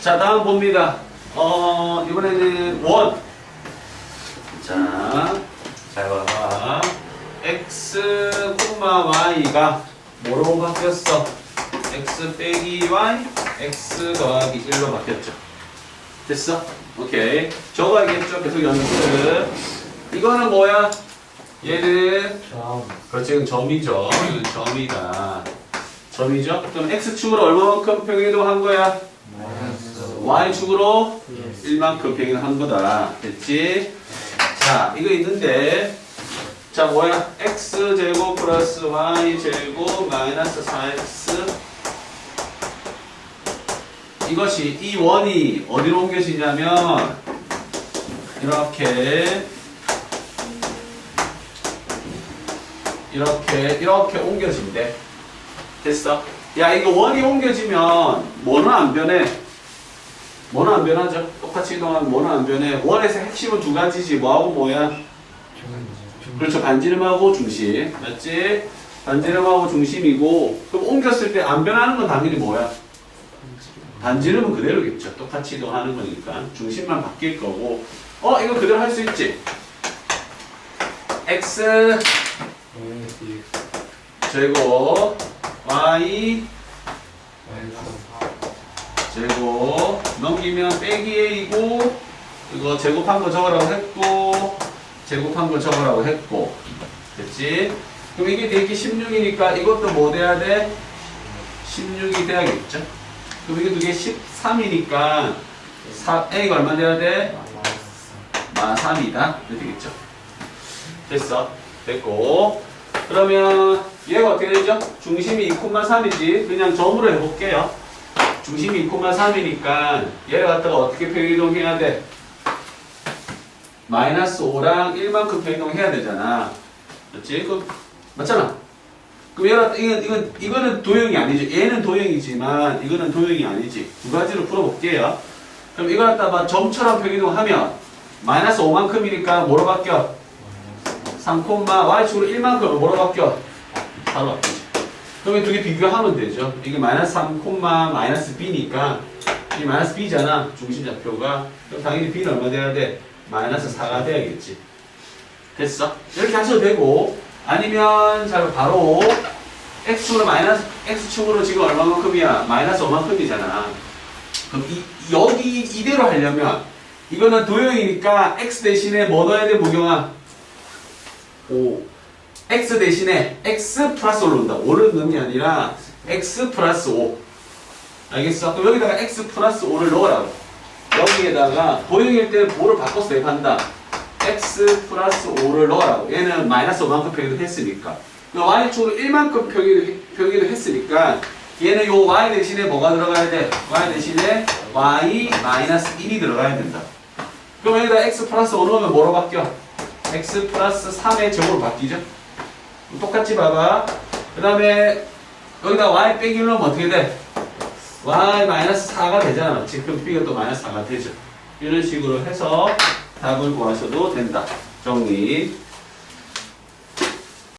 자, 다음 봅니다. 어, 이번에는 원. 자, 잘 봐봐. x, y가 뭐로 바뀌었어? x 빼기 y, x 더하기 1로 바뀌었죠. 됐어? 오케이. 적어야겠죠? 계속 연습. 이거는 뭐야? 얘는 그렇지, 이건 점이죠. 이건 점이다. 점이죠? 그럼 x축으로 얼마만큼 평행이동한 거야? Y축으로 1만큼 평행한 거다. 됐지? 자, 이거 있는데, 자, 뭐야? x제곱 플러스 y제곱 마이너스 4x. 이것이, 이 원이 어디로 옮겨지냐면, 이렇게, 이렇게, 이렇게 옮겨진대. 됐어? 야, 이거 원이 옮겨지면, 뭐는 안 변해? 뭐는 안 변하죠? 똑같이 이동하면 뭐는 안 변해? 원에서 핵심은 두 가지지. 뭐하고 뭐야? 그렇죠. 반지름하고 중심. 맞지? 반지름하고 중심이고, 그럼 옮겼을 때 안 변하는 건 당연히 뭐야? 반지름은 그대로겠죠. 똑같이 이동하는 거니까. 중심만 바뀔 거고. 어, 이거 그대로 할 수 있지? x 제곱 y 제곱 넘기면 빼기 a이고 이거 제곱한 거 적으라고 했고 제곱한 거 적으라고 했고 됐지? 그럼 이게 되기 16이니까 이것도 뭐 돼야 돼? 16이 돼야겠죠? 그럼 이게 두 개 13이니까 4, a가 얼마 돼야 돼? 마 3이다 이렇게 되겠죠? 됐어 됐고 그러면 얘가 어떻게 되죠? 중심이 2,3이지 그냥 점으로 해볼게요 중심이 2,3이니까 얘를 갖다가 어떻게 평이동해야 돼? 마이너스 5랑 1만큼 평이동해야 되잖아. 그렇지? 그 맞잖아. 그럼 얘가 이건 이건 이거는 도형이 아니지. 얘는 도형이지만 이거는 도형이 아니지. 두 가지로 풀어볼게요. 그럼 이거 갖다 봐 점처럼 평이동하면 마이너스 5만큼이니까 뭐로 바뀌어? 3, y축으로 1만큼 뭐로 바뀌어? 4로 바뀌지. 이두개 비교하면 되죠. 이게 마이너스 3, 마이너스 b니까 이 마이너스 b잖아. 중심 좌표가. 그럼 당연히 b는 얼마 돼야 돼? 마이너스 4가 돼야겠지. 됐어? 이렇게 하셔도 되고 아니면 자 바로 x축으로 마이너스 x축으로 지금 얼마만큼이야? 마이너스 5만큼이잖아. 그럼 이, 여기 이대로 하려면 이거는 도형이니까 x 대신에 뭐 넣어야 돼 무경아? 5 x 대신에 x 플러스 5를 넣는다. 5를 넣는 게 아니라 x 플러스 5. 알겠어? 그럼 여기다가 x 플러스 5를 넣으라고. 여기에다가 도형일 때는 5를 바꿔서 대입한다. x 플러스 5를 넣으라고. 얘는 마이너스 5만큼 표기도 했으니까. 그 y축으로 1만큼 표기도, 표기도 했으니까 얘는 요 y 대신에 뭐가 들어가야 돼? y 대신에 y 마이너스 1이 들어가야 된다. 그럼 여기다 x 플러스 5 넣으면 뭐로 바뀌어? x 플러스 3의 제곱으로 바뀌죠? 똑같이 봐봐. 그 다음에 여기다 y 빼기 1 넣으면 어떻게 돼? y 마이너스 4가 되잖아. 그럼 b가 또 마이너스 4가 되죠. 이런 식으로 해서 답을 구하셔도 된다. 정리.